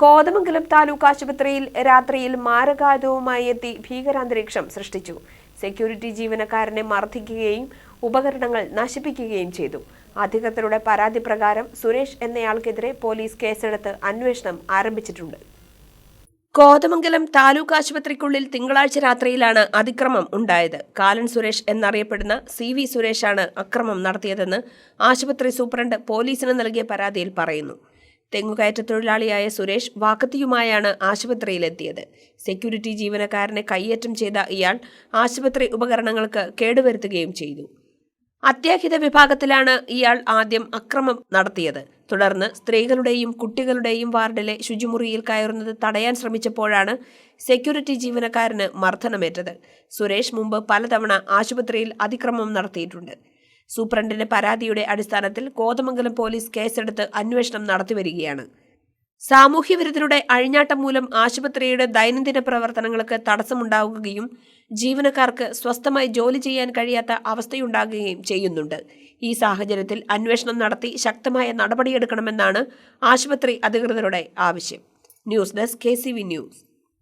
കോതമംഗലം താലൂക്ക് ആശുപത്രിയിൽ രാത്രിയിൽ മാരകായുധവുമായി എത്തി ഭീകരാന്തരീക്ഷം സൃഷ്ടിച്ചു. സെക്യൂരിറ്റി ജീവനക്കാരനെ മർദ്ദിക്കുകയും ഉപകരണങ്ങൾ നശിപ്പിക്കുകയും ചെയ്തു. അധികൃതരുടെ പരാതി പ്രകാരം സുരേഷ് എന്നയാൾക്കെതിരെ പോലീസ് കേസെടുത്ത് അന്വേഷണം ആരംഭിച്ചിട്ടുണ്ട്. കോതമംഗലം താലൂക്ക് ആശുപത്രിക്കുള്ളിൽ തിങ്കളാഴ്ച രാത്രിയിലാണ് അതിക്രമം ഉണ്ടായത്. കാലൻ സുരേഷ് എന്നറിയപ്പെടുന്ന സി വി സുരേഷാണ് അക്രമം നടത്തിയതെന്ന് ആശുപത്രി സൂപ്രണ്ട് പോലീസിന് നൽകിയ പരാതിയിൽ പറയുന്നു. തെങ്ങുകയറ്റ തൊഴിലാളിയായ സുരേഷ് വാക്കത്തിയുമായാണ് ആശുപത്രിയിലെത്തിയത്. സെക്യൂരിറ്റി ജീവനക്കാരനെ കയ്യേറ്റം ചെയ്ത ഇയാൾ ആശുപത്രി ഉപകരണങ്ങൾക്ക് കേടുവരുത്തുകയും ചെയ്തു. അത്യാഹിത വിഭാഗത്തിലാണ് ഇയാൾ ആദ്യം അക്രമം നടത്തിയത്. തുടർന്ന് സ്ത്രീകളുടെയും കുട്ടികളുടെയും വാർഡിലെ ശുചിമുറിയിൽ കയറുന്നത് തടയാൻ ശ്രമിച്ചപ്പോഴാണ് സെക്യൂരിറ്റി ജീവനക്കാരന് മർദ്ദനമേറ്റത്. സുരേഷ് മുമ്പ് പലതവണ ആശുപത്രിയിൽ അതിക്രമം നടത്തിയിട്ടുണ്ട്. സൂപ്രണ്ടിന്റെ പരാതിയുടെ അടിസ്ഥാനത്തിൽ കോതമംഗലം പോലീസ് കേസെടുത്ത് അന്വേഷണം നടത്തിവരികയാണ് സാമൂഹ്യവിരുദ്ധരുടെ അഴിഞ്ഞാട്ടം മൂലം ആശുപത്രിയുടെ ദൈനംദിന പ്രവർത്തനങ്ങൾക്ക് തടസ്സമുണ്ടാകുകയും ജീവനക്കാർക്ക് സ്വസ്ഥമായി ജോലി ചെയ്യാൻ കഴിയാത്ത അവസ്ഥയുണ്ടാകുകയും ചെയ്യുന്നുണ്ട്. ഈ സാഹചര്യത്തിൽ അന്വേഷണം നടത്തി ശക്തമായ നടപടിയെടുക്കണമെന്നാണ് ആശുപത്രി അധികൃതരുടെ ആവശ്യം. News desk K news.